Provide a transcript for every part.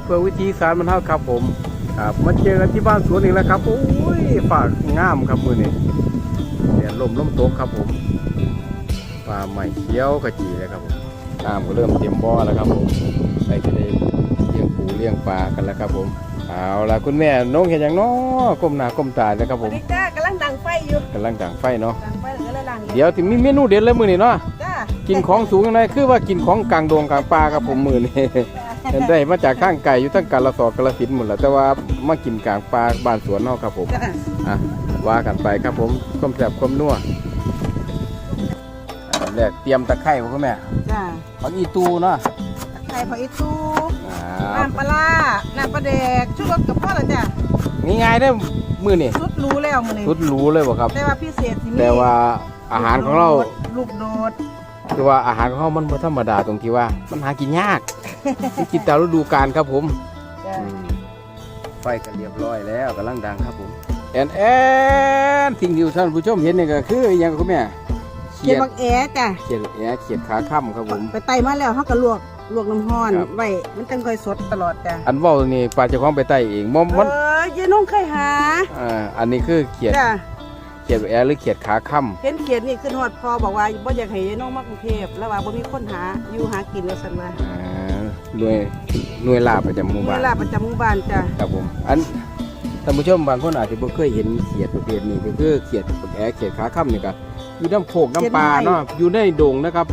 ให้เพื่อวิธีสารมันเท่าครับผมครับมาเจอกันที่บ้านสวนอีกแล้วครับโอ้ยฝากงามครับมือนี้เนี่ยลมลมตกครับผมปลาใหม่เขียวกระจีเลยครับผมน้ำก็เริ่มเต็มบ่อแล้วครับผมไปจะได้เลี้ยงปูเลี้ยงปลากันแล้วครับผมเอาละคุณแม่น้องเห็นอย่างน้อก้มหน้าก้มตาเลยครับสผวัสมดีจ้ากำลังดังไฟอยู่กำลังจ่างไฟเนาะดังไฟแล้วก็เลยล้างอีกเดี๋ยวถึงมีเมนูเด็ดเลยมือนี้เนาะจ้ากินของสูงยังไงคือว่ากินของกลางดงกลางป่าครับผมมือนี่เห็น ได้มาจากข้างไก่อยู่ทั้งกาลสอกาลสินธุ์หมดแหล้วแต่ว่ามากินกลางป่าบ้านสวนเนาะครับผมจ้าอะว่ากันไปครับผมก้มแสบก้มนัวอ่าแรกเตรียมตะไคร้พ่อแม่จ้าผักอีตูเนาะไข่พออีตูอ่าน้ำปลาร้าน้ำปลาแดกชุดรสกับพ่อละจ้าง่ายๆได้อมือนี่ชุดรู้แล้วมื้อนี้สุดหรูเลยบ่ครับแต่ว่าพิเศษที่มีแต่ว่าอาหารของเราลูกโดดคือว่าอาหารของเรามันบ่ธรรมดาตรงที่ว่ามันหากินยาก มันกินตามฤดูกาลครับผมจ้าไฟกันเรียบร้อยแล้วกำลังดังครับผมแอนแอนทิ้งที่ท่านผู้ชมเห็นนี่ก็คืออหยังครับแม่เขียนบักแอจ้าเขียดแอะเขียดขาค่ำครับผม ไปไต่มาแล้วเฮาก็ลวกลวกน้ำร้อนครับ ไว้มันจังค่อยสดตลอดจ้าอันเว่านี่ปลาเจ้าของไปไต่เองมอมเอมันอยายนุ่งเคยหาอ่าอันนี้คือเขียดจ้าเขียดแอะหรือเขียดขาค่เห็นเขียนนี่ขึ้นฮอดพอบอกว่าบ่อยากให้ยายนุ่งมากรุงเทพแล้วว่าบ่มีคนหาอยู่หากินว่าซั่นว่าำอ่า หน่วยหน่วยลาบประจำหมู่บ้าเวนลาประจำหมู่บ้านจ้าครับผมอันท่านผู้ชมบางคนอาจจะบ่เคยเห็นเขียดประเภทนี้ก็คือเขียดแอะเขียดขาค่ำนี่ก็อยู่น้ำโขกน้ำปลาเนาะอยู่ในดงนะครับ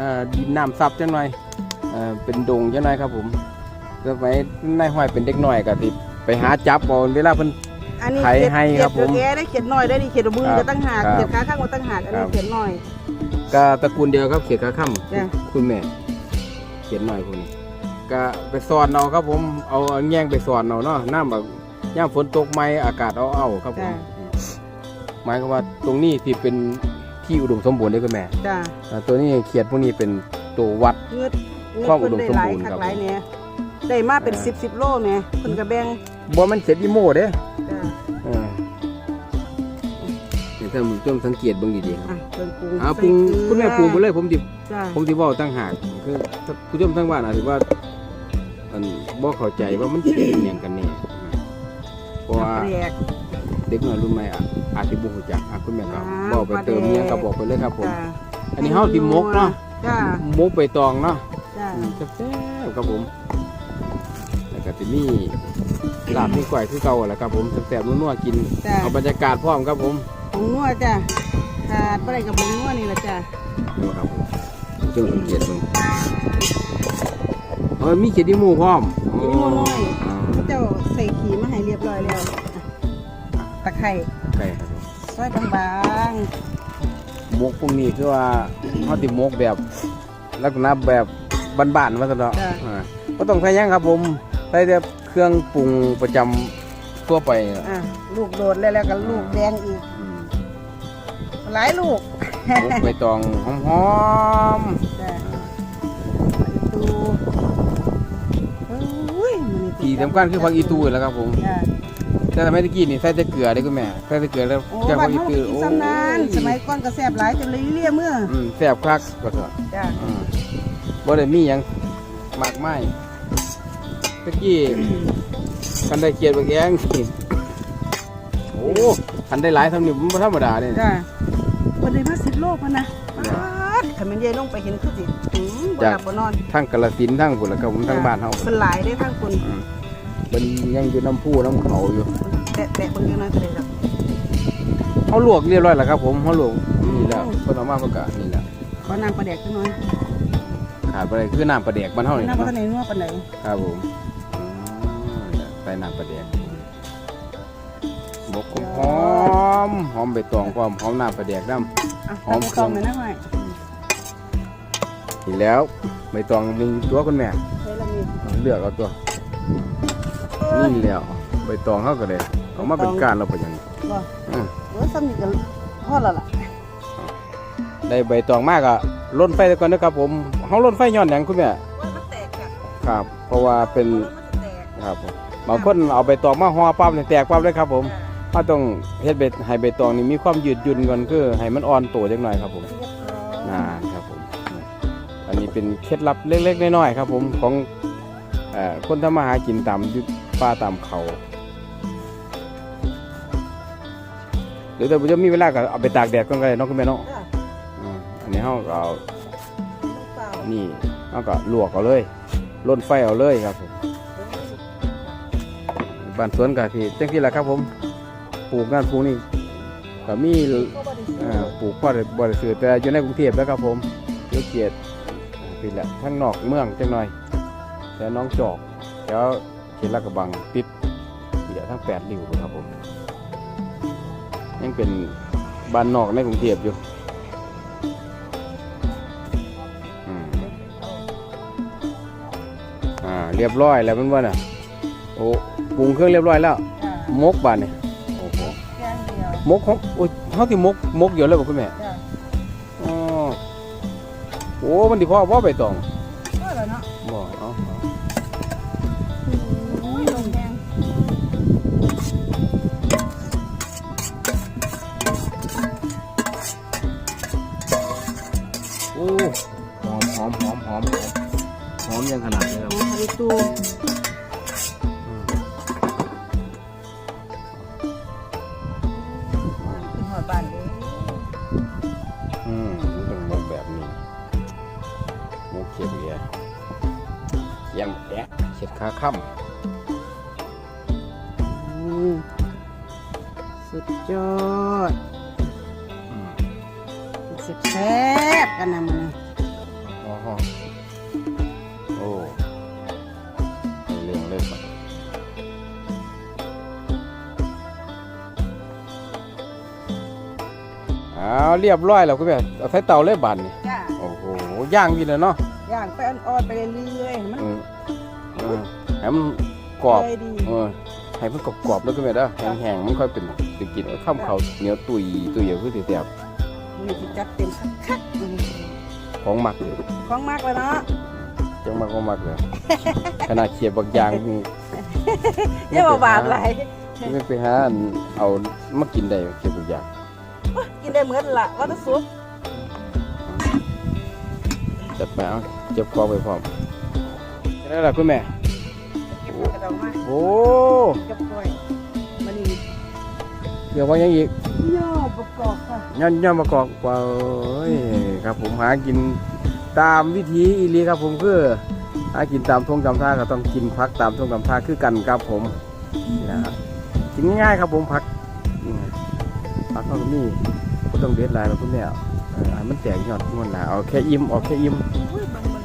อ่าดินน้ำซับจังหน่อยอ่าเป็นดงจังหน่อยครับผมสมัยนายห้อยเป็นเด็กน้อยก็สิไปหาจับเอาเวลาเพิ่น อันนี้ไถให้ครับผมเขียนได้เขียนน้อยได้ดีเขียนมือครับก็ตั้งหากครับเขียนขาข้างก็ตั้งหากอันนี้ครับ เขียนน้อย ก็ตระกูลเดียวครับเขียดขาค่จ้ะำคุณแม่เขียนหน่อยคุณ ก็ไปสอนเอาครับผมเอาแง่งไปสอนเอาเนาะน้ำแบบย่ามฝนตกไหมอากาศเอาเอาๆครับผมหมายความว่าตรงนี้ที่เป็นที่อุดมสมบูรณ์เลยคุณแม่จ้าอ่าตัวนี้เขียดพวกนี้เป็นตัววัด เงืดเงืดความอุเพิ่นดมได้หลายสมบูรณ์คักครับหลายเนี่ยได้มาเป็นอ่า สิบสิบโลเนี่ยเพิ่นก็แบ่งบ่มันเขียดอีโม่เด้จ้าเออเดี๋ยวท่านผู้ชมสังเกตเบิ่งดีๆครับอะเครื่องปรุงอ่าปรุงใส่เกลือคุณแม่ปรุงไปเลยผมดิ จ้าผมสิเว้าตั้งหากคือถ้าผู้ชมทั้งบ้านอาจสิว่า อันบ่เข้าใจว่ามันเป็นอหยังกันแน่เพราะว่า แปลก เด็กน้อยรุ่นใหม่อะอาจสิบ่รู้จักอะคุณแม่ก็อ่าบอกไปเติมประเด็น เนี้ยก็บอกไปเลยครับผม จ้าอันนี้เฮาสิมกเนาะจ้ามกใบตองเนาะจ้าอืมแซ่บๆครับผม แล้วก็สิมีลาบมีก้อยคือเก่าแหละครับผมแซ่บๆนัวๆกิน จ้าเอาบรรยากาศพร้อมครับผมผงนัวจ้าขาดบ่ได้กับผงนัวนี่ล่ะจ้าดูครับผมช่วงสังเกตเบิ่งเออมีเขียดอีหมูพร้อมกินหมูน้อยอ่าเจ้าใส่ขีมาให้เรียบร้อยแล้วอะตะไคร้ไก่ครับผมซอยบางมกพวกนี้คือว่าเขาติมกแบบลักษณะแบบบ้านๆมาซะเนาะอ่าก็ต้องใส่หยังครับผมใส่แต่เครื่องปรุงประจำทั่วไปน่ะๆอะลูกโดดแล้วแล้วก็ลูกแดงอีก อืมหลายลูกมกใบตองหอมจ้ะดู สำคัญคือผักอีตูแหล้วครับผมจ้ะแต่สมัยตะกี้นี่ใส่แต่เกลือได้คุณแม่ใส่แต่เกลือแล้วโอ้แกงบ้าผันกอีเฮาตูกินซ้ำนานสมัยก่อนก็แซ่บหลายจนเลยเลี่ยเมื่ออืมแซ่บคักก็เถอะจ้ะอืมบ่ได้มีหยังมากมายตะกี้คันได้เกียรติบักแยงนี่โอ้คันได้หลายทำนี่มันบ่ธรรมดาเนี่ยจ้ะวันนี้มาสิบโลกมันนะปาดขันมันเย่ลงไปเห็นคือสิอืมบ่จ้ะหลับบ่นอนทั้งกาฬสินธุ์ทั้งพุ่นแล้วก็ผมทั้งบ้านเฮาเป็นหลายได้อทั้งคนอืม มันยังอยู่น้ำพุน้ำเขาอยู่แตะแตะเบิ่งอยู่น้อยก็ได้ดอกเฮาลวกเรียบร้อยแล้วครับ ผมเฮาลวกนี่แล้วเพิ่นเอามาเพิ่นก็นี่แหละขอน้ำปลาแดกจังหน่อยขาดบ่ได้คือน้ำปลาแดกบ้านเฮานี่น้ำปลาเนาะไหนนัวปานไหนครับผมอืมใส่น้ำปลาแดกบกหอมหอมใบตองพร้อมหอมน้ำปลาแดกนำอะหอมตำไปตองเลยนะห้อยนี่แล้วใบตองหนึ่งตัวคุณแม่เฮ้ยเรามีเลือกเอาตัว นี่แล้วใบตองเขาก็เลยเอามาเป็นก้านเราไปอย่างนี้บ่อืมเออซ้ำนี่ก็พอแล้วล่ะได้ใบตองมากอะล่นไฟก่อนนะครับผมเขาล่นไฟย้อนอย่างคุณแม่ว่ามันแตกจ้ะครับ เพราะว่าเป็นมันแตกครับผมบางคนเอาใบตองมาห่อปั๊บเนี่ยแตกปั๊บเลยครับผมถ้าต้องเฮ็ดใบให้ใบตองนี่มีความยืดหยุ่นก่อนคือให้มันอ่อนตัวจังหน่อยครับผมนานครับผม อันนี้เป็นเคล็ดลับเล็กๆน้อยๆครับผมของเอ่อคนทำมาหากินตามยุท ป่าตามเขาหรือแต่ผมจะมีเวลาก็เอาไปตากแดดก่อนก็ได้เน้องคุณแม่เนาะจ้ะอืมอันนี้เขาก็เอาเปล่านี่เขาก็ลวกเอาเลยล่นไฟเอาเลยครับผมบ้านสวนกับที่จังที่แหละครับผมปลูกนั่นปลูกนี่ก็มีก็บ่ได้ซื้ออ่าปลูกพ่อได้บริสุทธิ์แต่อยู่ในกรุงเทพแล้วครับผมเยอะเกียรติพี่แหละทั้งนอกเมืองจังหน่อยแต่น้องจอกแล้ว เขตลาดกระบังติดเดี๋ยวทั้งแปดริ้วเลยครับผม ยังเป็นบ้านนอกในกรุงเทพอยู่อืมอ่าเรียบร้อยแล้วมันว่าน่ะ โอ้ปรุงเครื่องเรียบร้อยแล้วจ้ะมกบานเนี่ยโอ้โหแกงเดียวมกของโอ้ยเขาที่มกมกเยอะเลยบอกคุณแม่จ้ะอ๋อโอ้มันดีพ่อพ่อใบตอง มมันต้องมกแบบนี้มกเขียดเหลียเขียมแอะเขียดขาค่อืมสุดยอดำอืมสุดแซ่บกันนะมัน อาเรียบร้อยแล้วคุณแม่เอาใช้เตาเลยบานนี่จ้าโอ้โหย่างอยู่เลยเนาะย่างไปอ่อนๆไปเรื่อยๆให้มันเออเออให้มันกรอบ เลยดีเออให้มันกรอบๆแล้วก็แม่เด้อแห้งๆมันค่อยเป็นไปกินเอาข้ามเขาเหนียวตุยตุยคือสิแซ่บมีสิจัดเต็มคักๆอืมของหมักเลยของมากเลยเนาะจังมักของหมักเลยขนาดเขียบบางอย่างนี่อย่ามาบาดไหลไม่ไปหาอันเอามากินได้เขียบบางอย่าง กินได้เหมือนละว่าจะสุกจัดไปเอาเจ็บคอไปพร้อมได้แล้วคุณแม่เก็บกระดองมาโอ้เก็บกล้วยมันนี่เดี๋ยวว่ายังอีกย่อประกอบค่ะย่อนย่อนมากอกว่าเอ้ยครับ ผมหากินตามวิธีอีหลีครับ ผมคือหากินตามทงตามท่าก็ต้องกินพักตามทงตามท่าคือกันครับผมนี่นะครับกินง่ายๆครับผมผักอืมผักเขาก็มีก็ ต้องเด็ดหลายแล้วคุณแม่เออให้มันแตกยอดงอนหนาเอาแค่อิ่มเอาแค่อิ่มอุ้ยมันมัน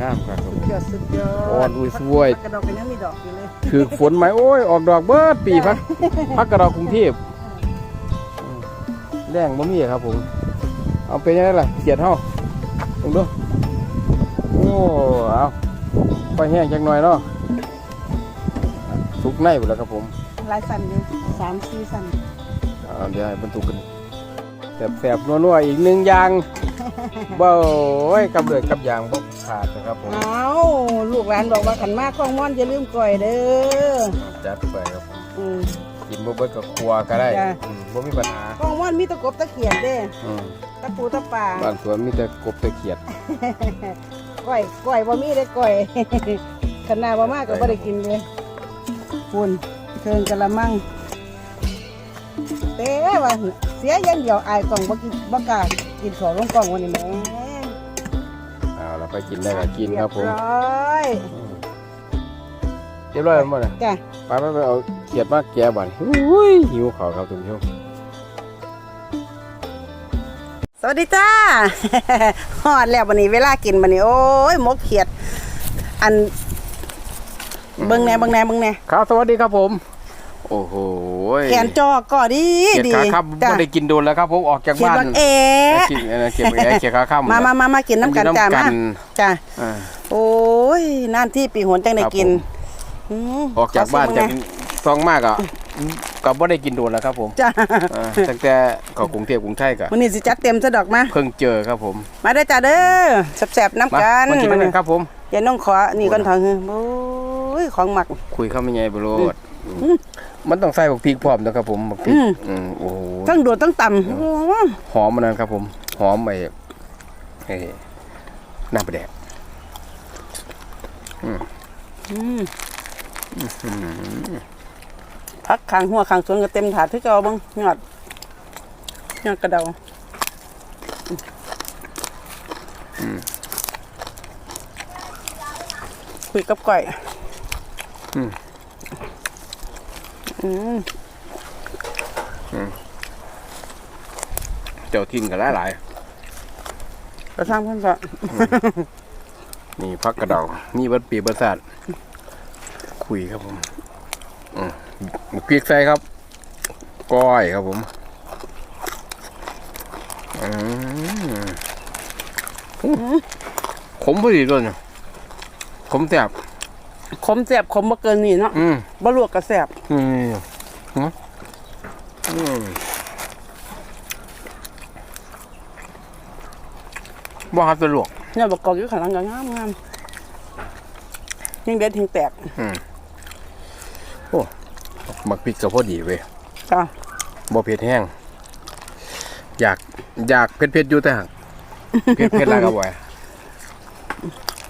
งามครับผมสุดยอดสุดยอดอ่อนอุ้ยสวยกระดองกันยังมีดอกอยู่เลยคือฝนไหมโอ้ยออกดอกเบิดปีพักพักกระดอกกรุงเทพอืมแรงบ่มีครับผม เอาเป็นยังไงล่ะเกียดเฮาลงดูโอ้เอาไปแห้งจังหน่อยเนาะสุกในหมดแล้วครับผมหลายสันอยู่สามสี่สันเอาเดี๋ยวให้บรรทุกกัน แสบๆนัวๆอีกหนึ่งอย่างเบ้าโอ้ยกับเลือดกับยางบ่ขาดนะครับผมเอาลูกหลานบอกว่าขันมากข้องม่อนอย่าลืมก่อยเด้อจัดไปครับผมอืมกินบ่เบิดกับครัวก็ได้จ้ะอืมบ่มีปัญหาข้องม่อนมีตะกบตะเขียนเด้อืมตะปูตะป่าบ้านสวนมีแต่กบแต่เขียดก้อยก้อยบ่มีได้ก้อยขนาดบ่มากก็บ่ได้กินเลยปุ่นเชิญกะละมังเต้ว่าเสียอยันเดียวอายกล่องบ่กินบ่กล้ากินของลงกล่องวันนี้แหม่เอาเราไปกินได้ก็กินครับผมเรียร้อยอืมเรียบร้อยแล้วมั้งน่ะจ้ะไปไปไปเอาเขียดมาแกะบัดนี้อุ้ยหิวข้าวครับท่านผู้ชมสวัสดีจ้าฮอดแล้ววันนี้เวลากินวันนี้ โอ้ยหมกเขียด อันเบิ่งแหน่เบิ่งแหน่เบิ่งแหน่ครับสวัสดีครับผม โอ้โหแขนจอก็ดีเขียดดีขาค่ำจ้ะ ไม่ได้กินโดนแล้วครับผมออกจากเขียดบ้านบักเอ๋กินเออเขียดบักแอะเขียดขาค่ำมามามามากินน้ำกันจ้ากิมาำจ้าอ่า โอ้ยนานที่ปีหนจังได้กินครับอืมออกจากบ้านขอจากซิมซองมากอะก็บ่ได้กินโดนแล้วครับผมจ้าอ่าตั้งแต่เข้ากรุงเทพกรุงไทยก็วันนี้สิจัดเต็มซะดอกมา เพิ่งเจอครับผมมาได้อจ้าเด้อแซ่บๆน้ำมากันมากินด้วยกันครับผม อย่าน้องขอนี่ก่อนเถอะโอ้ยของหมักคุยเข้าไม่ไงบโรด มันต้องใส่บักพริกพร้อมนะครับผมบักพริกอืม อืมโอ้โหทั้งโดดทั้งต่ำโอ้ยหอมมันนั้นครับ ผมหอมไอ้ไอ้น้ำปลาแดกอืมอืมพักขางหัวขางสวนก็เต็มถาดที่เก่าเบ้างยอดยอดกระเดาคุยกับก้อยอืมอืม เจ้าทินกันหลายกระซ้ำเพิ่นก็ๆนี่พักกระเดานี่เบิดปีเบิดศาสตร์คุยครับผมอืมพริกใส่ครับ ก้อยครับผมอืมขมพอดีด้วยเนี่ยขมแสบ ขมแสบขมบ่เกินนี่เนาะอืมบ่ลวกก็แสบนี่ฮะอืมบ่ครับสะดวก เนี่ยบักกอกอยู่ข้างหลังก็งามงามยิ่งเด็ดยิ่งแตกหมักพริกก็พอดีเว้ยจ้าบ่เผ็ดแห้ง อยากอยากเผ็ดเผ็ดๆอยู่แต่หักเผ็ดเผ็ดๆหลายก็บ่อย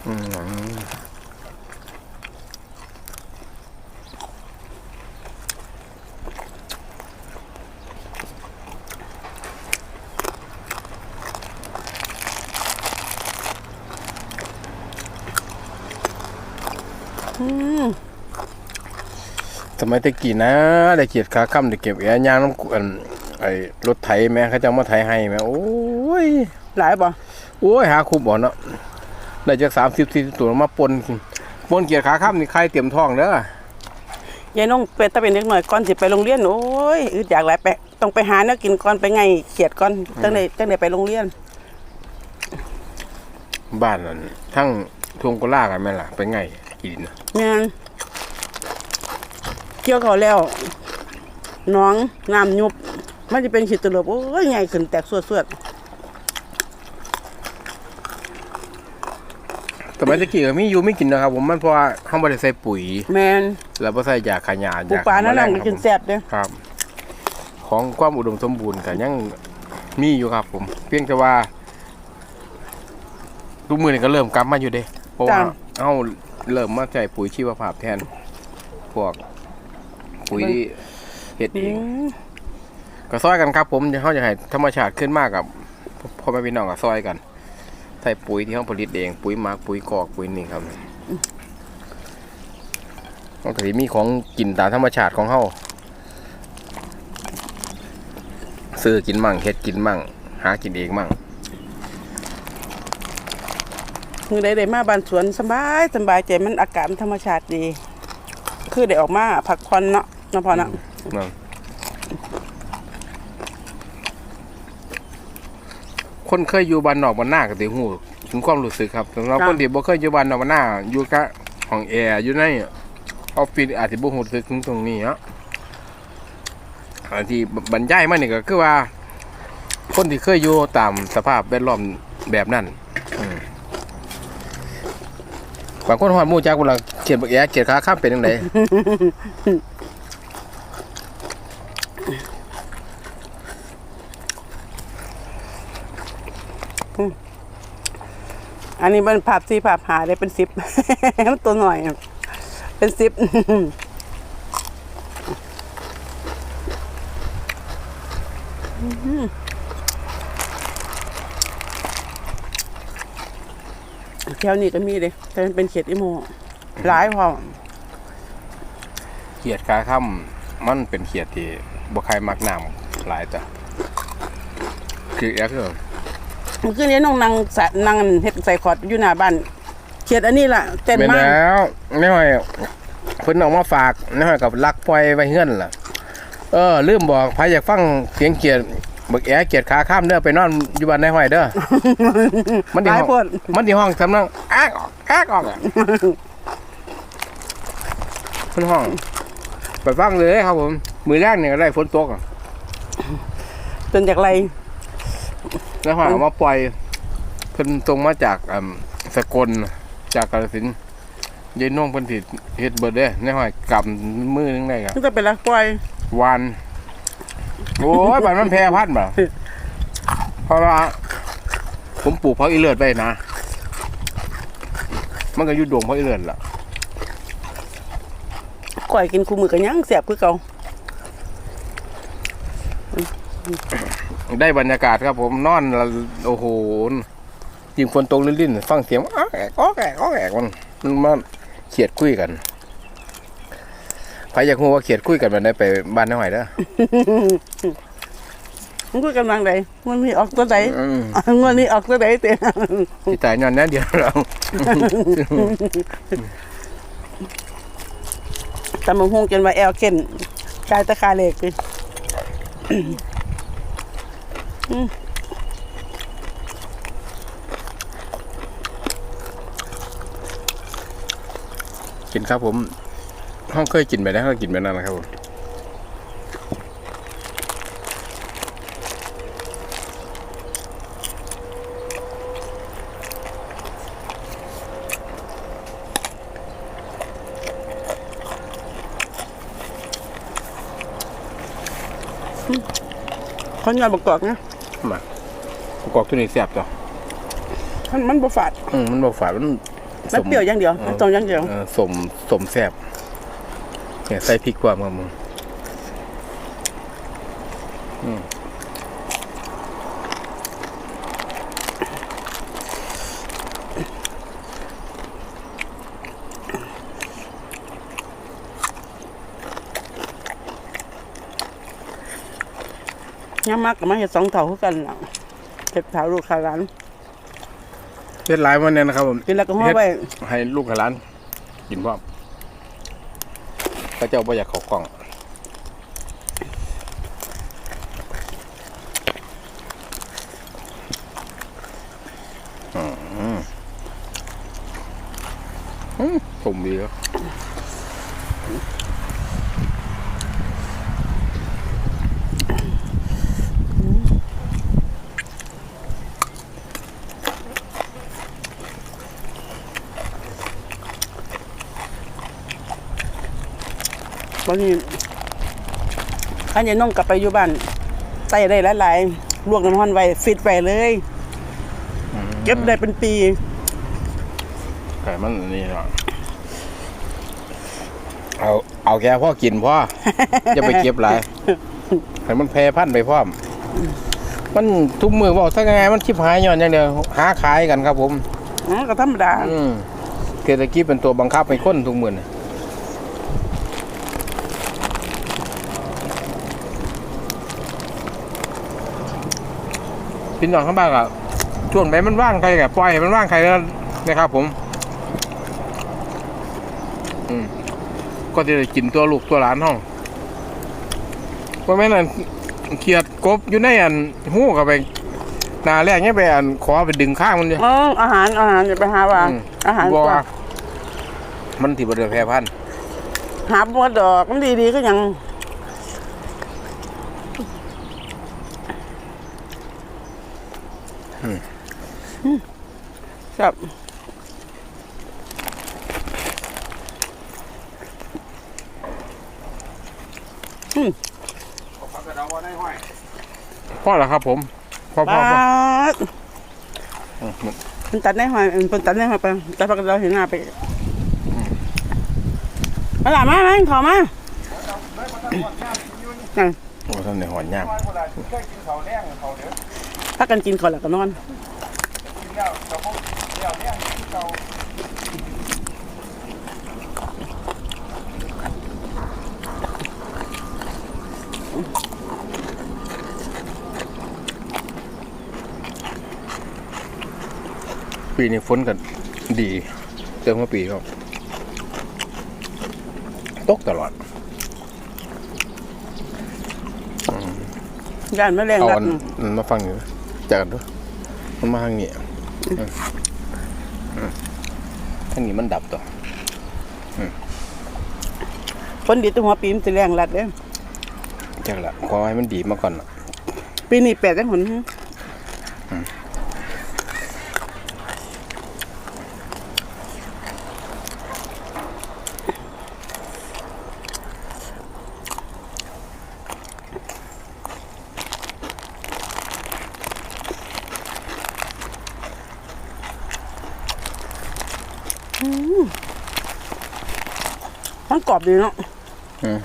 อืม อืม ส มัยตะกี้นะ ได้เกียรติขาค่ำได้เก็บแอร์ย่างน้ำกวนไอ้รถไถแม่เขาจะเอามาไถให้แม่โอ้ยหลายบ่โอ้ยหาคุบบ่เนาะได้จากสามสิบสี่ตัวมาปนปนเกียรติขาค่ำนี่ใครเตรียมท้องเด้อยายน้องเป็ดตาเป็นเด็กหน่อยก่อนสิไปโรงเรียนโอ้ยอึดอยากหลายไปต้องไปหาแนวกินก่อนไปไงเขียดก่อนจังไดจังไดไปโรงเรียน บ้านนั่นทั้งทวงกุล่ากันแม่นล่ะ ไปไงกินน่ะแม่น เกี่ยวเขาแล้วน้องน้ำยุบ มันจะเป็นขีดตลบโอ้ยใหญ่ขึ้นแตกสวดสมัยตะกี้ก็มีอยู่ไม่กินนะครับ ผมมันเพราะว่าเขาไม่ได้ใส่ปุ๋ยๆแมนแล้วก็ใส่ยาขยาปูปลานั่นแหละกินแซ่บเด้อครับ ของความอุดมสมบูรณ์ก็ยังมีอยู่ครับ ผม เพียงแต่ว่าทุกมือนี่ก็เริ่มกลับมาอยู่เด้เพราะว่าเอาเริ่มมาใส่ปุ๋ยชีวภาพแทน พวก ปุ๋ยเห็ดอืเองมก็ซอยกันครับ ผมเขาจะให้ธรรมชาติขึ้นมากกับพ่อแม่พี่น้องก็ซอยกันใส่ปุ๋ยที่เขาผลิตเอง ปุ๋ยหมักปุ๋ยกอกปุ๋ยนี่ครับมันก็สิมีของกินตามธรรมชาติของเขาซื้อกินมั่งเฮ็ดกินมั่ง หากินเองมั่งมือใดได้มาบ้านสวนสบายสบายใจมันอากาศมันธรรมชาติดี คือได้ออกมาพักผ่อนเนาะเนาะพอเนาะนั่นคนเคยอยู่บ้านนอกบ้านหน้าก็ติหูถึงความรู้สึกครับสำหรับคนที่บ่เคยอยู่บ้านนอกบ้านหน้าอยู่กะห้องแอร์อยู่ในออฟฟิศอาจจะบ่รู้สึกถึงตรงนี้เนาะอันที่บรรยายมานี่ก็คือว่า คนที่เคยอยู่ตามสภาพแวดล้อมแบบนั้นอืมบางคนฮอดหมู่จักเวลาเขียนบักแอเขียนขาข้ามเป็นจังได อันนี้มันภาพสี่ภาพหาได้เป็นสิบ ตัวหน่อย เป็นสิบแถวนี้ก็มีเลยแต่มันเป็นเขตอิโมหลายพอเขียดขาค่ำมันเป็นเขียดที่บ่ใครมักน้ำหลายจ้ะคือแอคเออ เมื่อคืนนี้น้องนางสะนางเฮ็ดใส่ขอดอยู่หน้าบ้านเขตอันนี้ล่ะเต้นเป็นมากแล้วไม่ห้อยเพิ่นเออกมาฝากไม่ห้อยกับลักปล่อยไว้เฮือนล่ะ เออลืมบอกใครอยากฟังเสียงเกียดบักแอเกียดขาข้ามเด้อไปนอนอยู่บ้านนายห้อยเด้อ มันหที่ลายห้องโพดมันที่ห้องสำนักแอกออกแอกออกอะมันห้องไปฟังเลยครับผม มือแรกเนี่ยก็ได้ฝนตกอะเป็นจากไร แล้วห้อยเอามาปล่อยเพิ่นตรงมาจากอ่าสกลจากกาฬสินธุ์ยายน้องเพิ่นสิเฮ็ดเบิดเด้ในห้อยกำมือนึงได้ครับมันจะเป็นละปล่อยวานโอ้ยบ้านมันแพร่พันธุ์บ่เพราะว่าผมปลูกเพราะอีเลือดไปนะ มันก็อยู่ดวงเพราะอีเลือดล่ะก้อยกินคู่มือกันยังแซ่บคือเก่า ได้บรรยากาศครับผมนอนแล้วโอ้โหยิงคนตรงลิ้นๆฟังเสียงอ้อแอกอ้อแอกอ้อแอกมันมันมาเขียดคุยกันใครอยากรู้ว่าเขียดคุยกันมันได้ไปบ้านน้าหอยเด้อมันคุยกันวางใดมันมีออกตัวใดอืมอะงวดนี้ออกตัวใดเต้ที่ตายนอนนั้นเดียวเราแต่มันคงจนว่าแอลเข็นกายตะคาเหล็กเลย กินครับผมห้องเคยกินไปแล้วก็กินไปนั่นแหละครับผมคนงานประกอบนะ มาประกอบตัวนี้แซ่บจ้ะมันมันบ่ฝาดอืมมันบอกฝาดมันมันเปรี้ยวอย่างเดียวมันตรงอย่างเดียวเออสมสมแซ่บเนี่ยใส่พริกกว่ามามึงอืม ย่ามากกับมาเห็ดสองเท่าคือกันล่ะเจ็บเท้าลูกขาหลานเฮ็ดหลายวันเนี่ยนะครับผมกินแล้วก็ห่อไว้ให้ลูกกับหลานกินพร้อมถ้าเจ้าบ่อยากเข้ากล่องอืมอืมผมดีครับ วันนี้ขันยายน้องกลับไปอยู่บ้านใส่ได้หลายๆลวกน้ำร้อนไว้ฟิตไว้เลย เก็บได้เป็นปีไก่มันนี่เนาะเอาเอาแค่พ่อกินพ่อ จะไปเก็บหลายให้มันแพร่พันธุ์ไปพร้อม มันทุกมือบอกถ้าไงมันชิบหายย้อนอย่างเดียวหาขายกันครับผม อ๋อก็ธรรมดา อืมเศรษฐกิจเป็นตัวบังคับให้คนทุกมือน่ะ พี่น้องข้างบ้านอะช่วงไหนมันว่างใครกับปล่อยให้มันว่างใครแล้วนะครับผมอืมก็จะได้กินตัวลูกตัวหลานห้องเพราะแม่นั่นเขียดกบอยู่ในอันหู้กับไปหนาแรกเนี่ยไปอันขอไปดึงข้างมันเนี่ยอ๋ออาหารอาหารอย่าไปหาวางอืมอาหารบ่กว่ามันที่บริเวณแพร่พันธุ์หาบัวดอกมันดีๆก็ยัง ครับพ่อเหรอครับผมพ่อพ่อบ้าพ่อดมันตัดได้หอยมันตัดได้หอยไปตัดปากเราเห็นหน้าไปมาหล่ะมามาขอมานั่นโอ้ท่านในหอนย่างพักกันกินก่อนแล้วก็นอน ปีนี้ฝนกันดีเจอเมื่อปีก็ตกตลอดย่านแมลงเอารัอัดนอันมาฟังอยู่จากกันด้วยมันมาทางนี้อืมอืมทางนี้มันดับตัวฝนดีตัวหัวปีมนสิแรงรัดเด้จากละขอให้มันดีมาก่อนน่ะปีนี้แปดจังหนมันก รอบดีเนาะอืม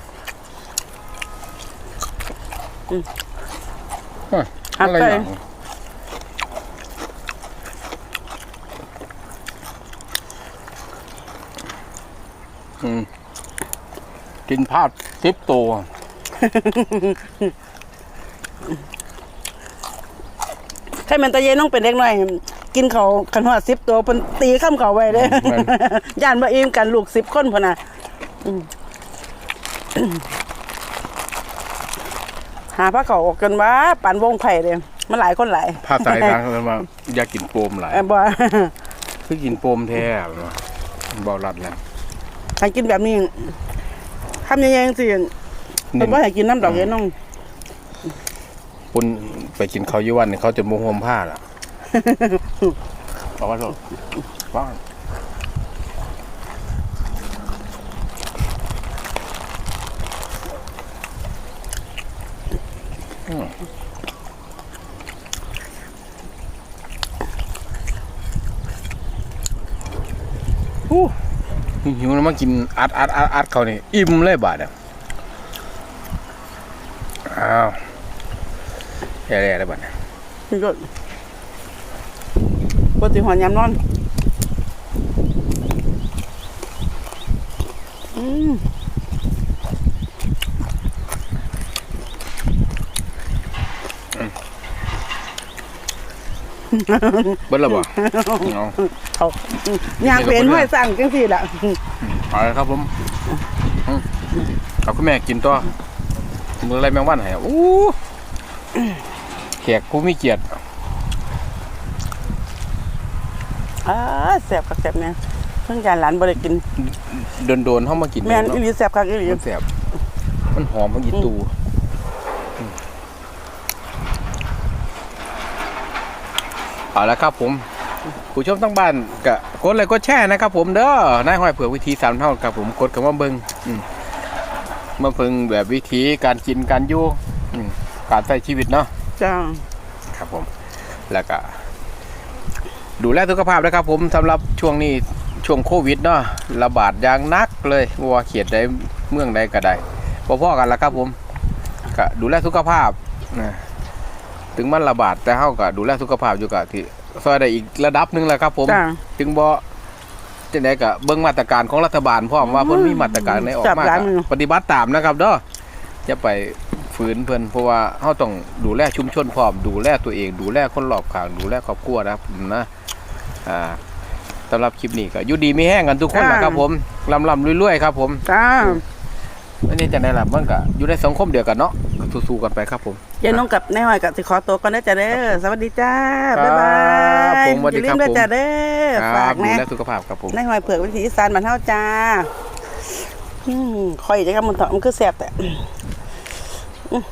อัดอะไรใส่อย่างอืมกินพลาดสิบตัวใครแมันตะเยน้องเป็นเด็กน้อย กินเขาวขันหัวสิบตัวเป็นตีข้ามเขาไว้เลยอืมย่านบ่อิ่มกันลูกสิบคนพนน่ะอืม หาพระเขาออกกันว่าปั่นวงไผ่เลยมันหลายคนหลายภาษาทางเขาเรียกว่าอยากกินโปมหลายเออบ่คือกินโปมแท้เนาะเบารัดแล้วถ้ากินแบบนี้ทำยังไงสิเป็นว่าให้กินน้ำดอกเย็นน้องคุณไปกินเขาวยี่วันนี่เขาจะมุงห่มผ้าล่ะบอกว่าโทษว่าง อู้หิวแล้วมากินอัดอัดอัดอัดเขานี่อิ่มเลยบาดเนี่ยอ้าวแย่ๆเลยบาดนี่ก็ปกติหัวยำนอน อืม เบิ้ลระบ่เอาเขายางเป็นห้อยสั่งจังสี่ละเอาเลยครับผมอืมเอาคุณแม่กินตัวมืออะไรแมงวันให้อะอู้แขกผู้มีเกียรติอ่าแสบกับแสบเนี่ยเพิ่งจานหลานบ่ได้กินโดนๆเข้ามากินแม่นเนาะอีหลีแสบคักอีหลีมันแสบมันหอมมันอีตูอืม เอาละครับผมผู้ชมทั้งบ้านกะกดเลยกดแช่นะครับผมเด้อนายห้อยเผือกวิธีสามเท่ากับผมกดคำว่าเบิงอืมมาเพิ่งแบบวิธีการกินการอยู่อืมการใช้ชีวิตเนาะจ้าครับผมแล้วก็ ดูแลสุขภาพนะครับ ผมสำหรับช่วงนี้ช่วงโควิดเนาะระบาดอย่างหนักเลยบ่ว่าเขียดใดเมืองใดก็ได้พอๆกันละครับผมก็ดูแลสุขภาพนะ ถึงมันระบาดแต่เฮาก็ดูแลสุขภาพอยู่ก็ที่ซอยได้อีกระดับหนึงแหละครับ ผม จ้าถึงบ่จังไดก็เบิ่งมาตรการของรัฐบาลพร้อมว่าเพิ่นมีมาตรการในออกจับมาร้านก็มือ ปฏิบัติตามนะครับเด้ออย่าไปฝืนเพิ่นเพราะว่าเฮาต้องดูแลชุมชนพร้อมดูแลตัวเอง ดูแลคนรอบข้างดูแลครอบครัวนะครับนะอ่าสำหรับคลิปนี้ก็อยู่ดีมีแห้งกันทุกคนนะครับผมลำลำรวยๆครับผม จ้า อันนี้จะได้ล่ะมันก็อยู่ในสังคมเดียวกันเนาะก็สู้ๆกันไปครับผมเย็นน้องกับนายหอยกับสิขอตัวก่อนนะจ้าเด้อสวัสดีจ้าครับบ๊ายบายผมสวัสดีอย่าลืครับมด้วยผมจ้าเด้อคฝารักบดูนะแลสุขภาพครับผมนายหอยเผือกวิถีอีสานบ้านเฮาจ้าอืมข่อยจะกับมันเถอะมันคือแซ่บแต่อืม